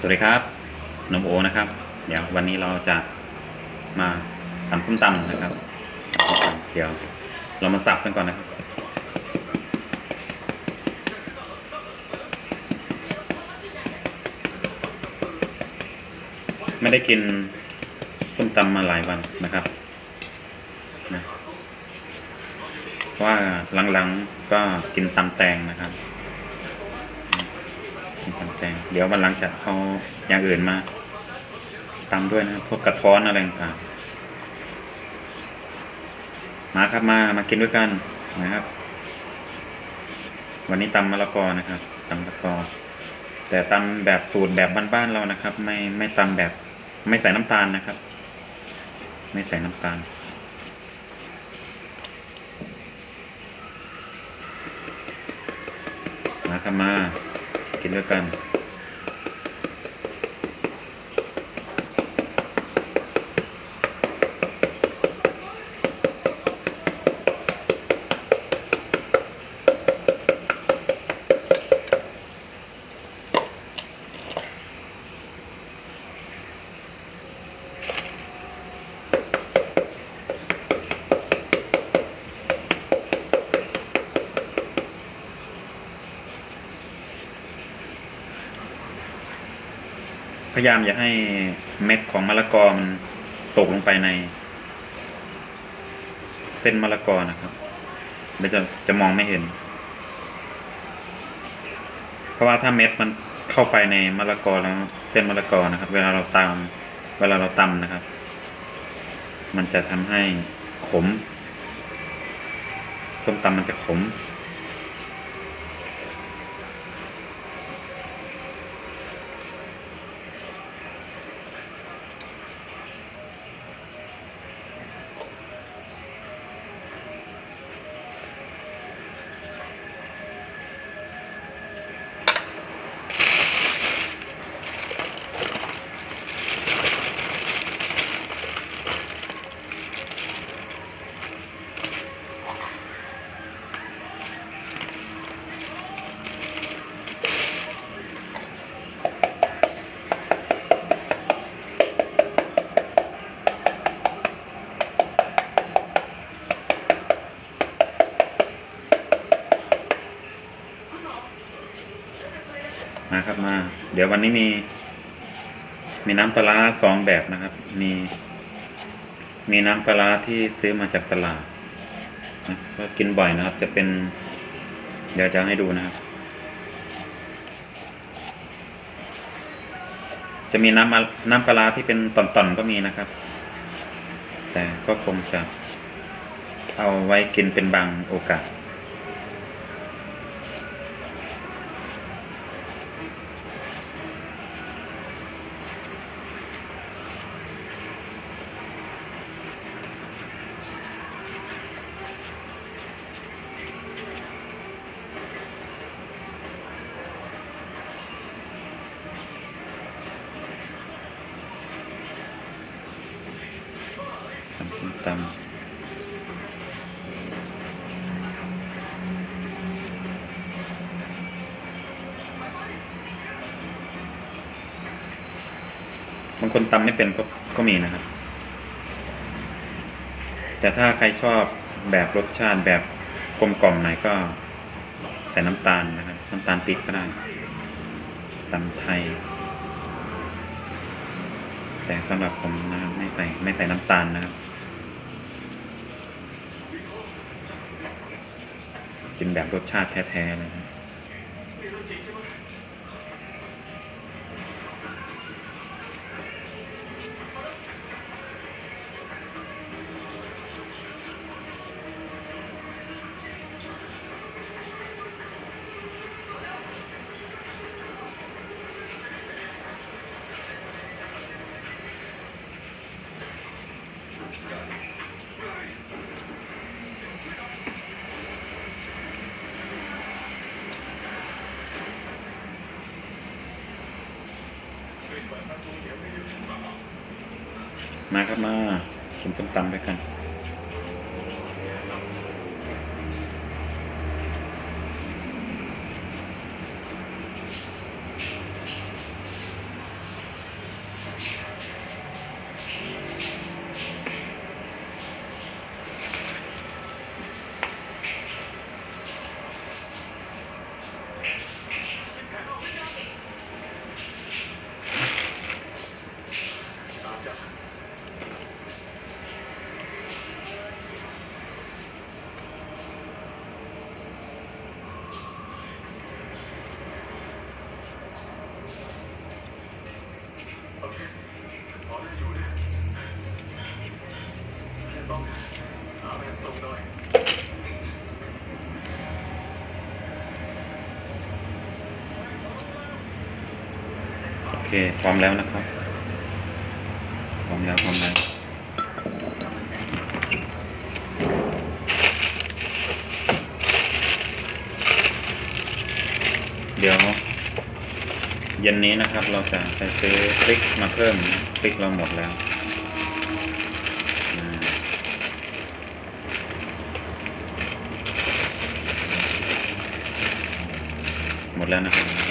สวัสดีครับนมโอนะครับ เดี๋ยววันนี้เราจะมาทำส้มตำนะครับ เดี๋ยวเรามาสับกันก่อนนะครับ ไม่ได้กินส้มตำมาหลายวันนะครับนะเพราะว่าหลังๆก็กินตำแตงนะครับ มีตำแตงเดี๋ยววันหลังจะเอาอย่างอื่นมาตำด้วยนะครับพวกกระท้อนอะไรต่างมาครับมามากินด้วยกันนะครับ วันนี้ตำมะละกอนะครับตำมะละกอ แต่ตำแบบสูตรแบบบ้านๆเรานะครับ ไม่ไม่ตำแบบ ไม่ใส่น้ำตาลนะครับ ไม่ใส่น้ำตาลมาครับมา กินด้วยกัน พยายามอย่าให้เม็ดของมะละกอมันตกลงไปใน เส้นมะละกอนะครับเดี๋ยวจะจะมองไม่เห็น เพราะว่าถ้าเม็ดมันเข้าไปในมะละกอแล้วเส้นมะละกอนะครับ เวลาเราตำเวลาเราตำนะครับ มันจะทำให้ขมส้มตำมันจะขม มาครับมา เดี๋ยววันนี้มี มีน้ำปลาสองแบบนะครับ มี มีน้ำปลาที่ซื้อมาจากตลาดนะก็กินบ่อยนะครับ จะเป็น เดี๋ยวจะให้ดูนะครับ จะมีน้ำน้ำปลาร้าที่เป็นตอนๆก็มีนะครับ แต่ก็คงจะเอาไว้กินเป็นบางโอกาส ทำส้มบางคนตำไม่เป็นก็ก็มีนะครับ แต่ถ้าใครชอบแบบรสชาติแบบกลมกล่อมหน่อยก็ใส่น้ำตาลนะครับ น้ำตาลปี๊บก็ได้ตำไทย แต่สำหรับผมนะครับไม่ใส่ไม่ใส่น้ำตาลนะครับ กินแบบรสชาติแท้ๆนะครับ มาครับมากินส้มตำด้วยกัน เค พร้อมแล้วนะครับ พร้อมแล้ว พร้อมแล้ว เดี๋ยว เย็นนี้นะครับ เราจะไปซื้อพริกมาเพิ่มพริกเราหมดแล้วหมดแล้วนะครับ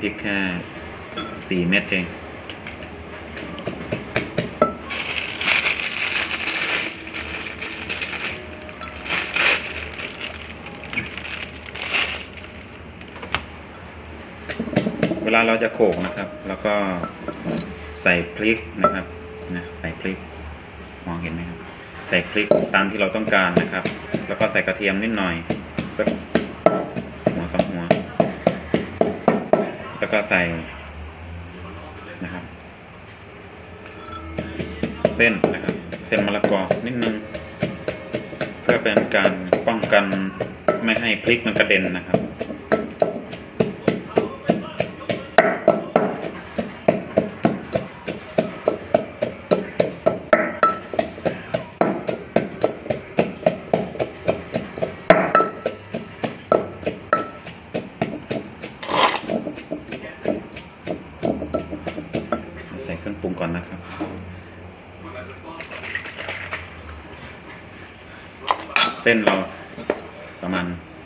พริกแค่สี่เม็ดเองเวลาเราจะโขกนะครับ แล้วก็ใส่พริกนะครับนะใส่พริก มองเห็นไหมครับ ใส่พริกตามที่เราต้องการนะครับ แล้วก็ใส่กระเทียมนิดหน่อยสักหัวสองหัว แล้วก็ใส่นะครับ เส้นนะครับ เส้นมะละกอนิดนึง เพื่อเป็นการป้องกันไม่ให้พริกมันกระเด็นนะครับ ใส่เครื่องปรุง ก่อนนะครับ เส้นเราประมาณ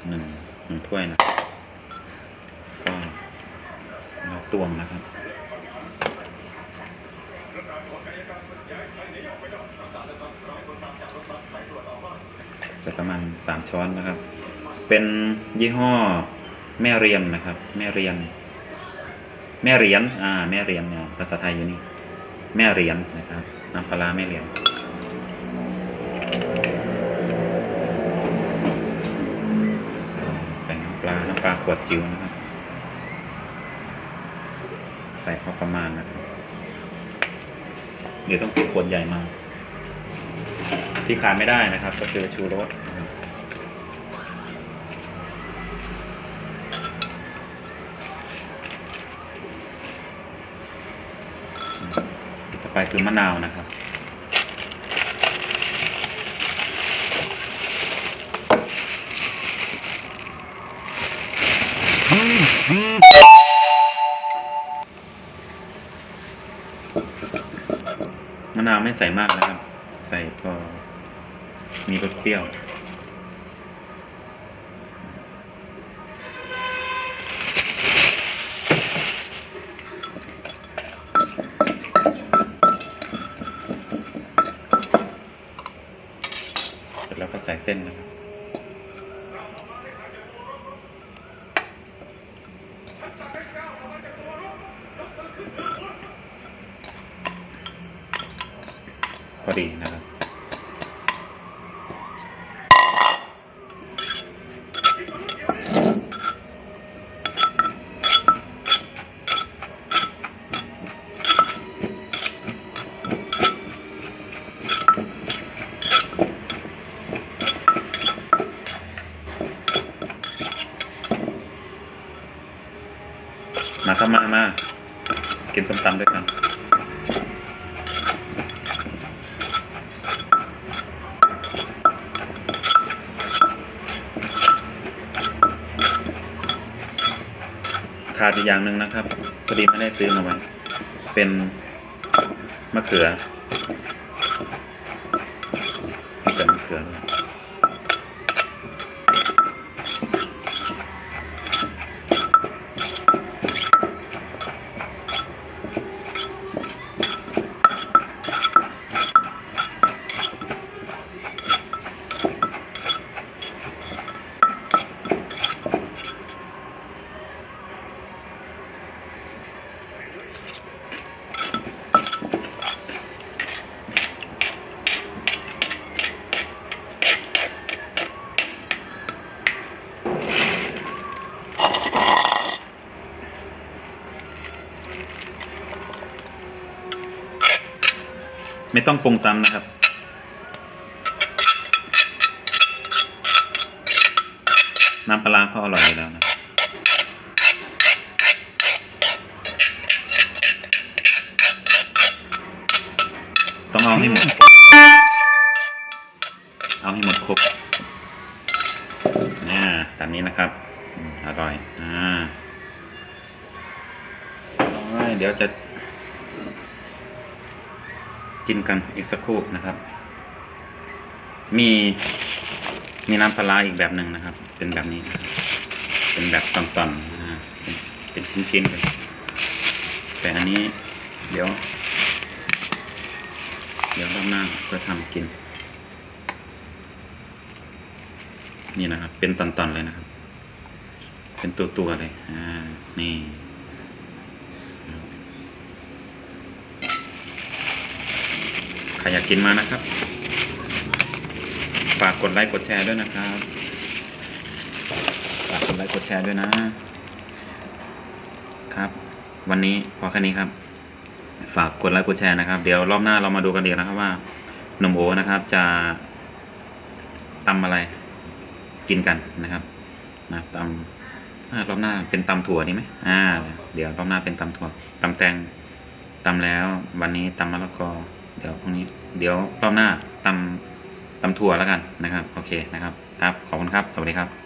หนึ่งหนึ่งถ้วยนะก็เราตวงนะครับใส่ประมาณสามช้อนนะครับ เป็นยี่ห้อแม่เรียนนะครับ แม่เรียนแม่เรียญอ่า แม่เรียญเนี่ยภาษาไทยอยู่นี่ แม่เหรียญนะครับน้ำปลาร้าแม่เหรียญใส่น้ำปลา น้ำปลาขวดจิ๋วนะครับ ใส่พอประมาณนะครับ เดี๋ยวต้องซื้อขวดใหญ่มา ที่ขาดไม่ได้นะครับ ก็คือชูรสนะ คือมะนาวนะครับ มะนาวไม่ใส่มากนะครับ ใส่พอมีรสเปรี้ยว เส้นนะครับ กินส้มตำด้วยกันขาดอีกอย่างหนึ่งนะครับพอดีไม่ได้ซื้อมาไว้เป็นมะเขือมีแต่มะเขือ ไม่ต้องปรุงซ้ำนะครับ น้ำปลาก็อร่อยแล้วนะต้องเอาให้หมด เอาให้หมดครบนี่ตามนี้นะครับอร่อย อ่าเดี๋ยวจะ กินกันอีกสักครู่นะครับ มีมีน้ำปลาอีกแบบหนึ่งนะครับ เป็นแบบนี้ เป็นแบบตอนๆนะเป็นเป็นชิ้นๆเลยแต่อันนี้เดี๋ยว เดี๋ยวรอบหน้าก็ทำกิน นี่นะครับ เป็นตอนๆเลยนะครับ เป็นตัวๆเลย อ่า นี่ ใครอยากกินมานะครับ ฝากกดไลค์กดแชร์ด้วยนะครับ ฝากกดไลค์กดแชร์ด้วยนะ ครับ วันนี้พอแค่นี้ครับ ฝากกดไลค์กดแชร์นะครับ เดี๋ยวรอบหน้าเรามาดูกันดีกนะครับว่าหนุ่มโอนะครับ จะตำอะไรกินกันนะครับนะตำรอบหน้าเป็นตำถั่วดีไหมอ่า เดี๋ยวรอบหน้าเป็นตำถั่วตำแตงตำแล้ว วันนี้ตำมะละกอ เดี๋ยวพรุ่งนี้ เดี๋ยวรอบหน้าตำตำถั่วแล้วกันนะครับ โอเคนะครับ ครับ ขอบคุณครับ สวัสดีครับ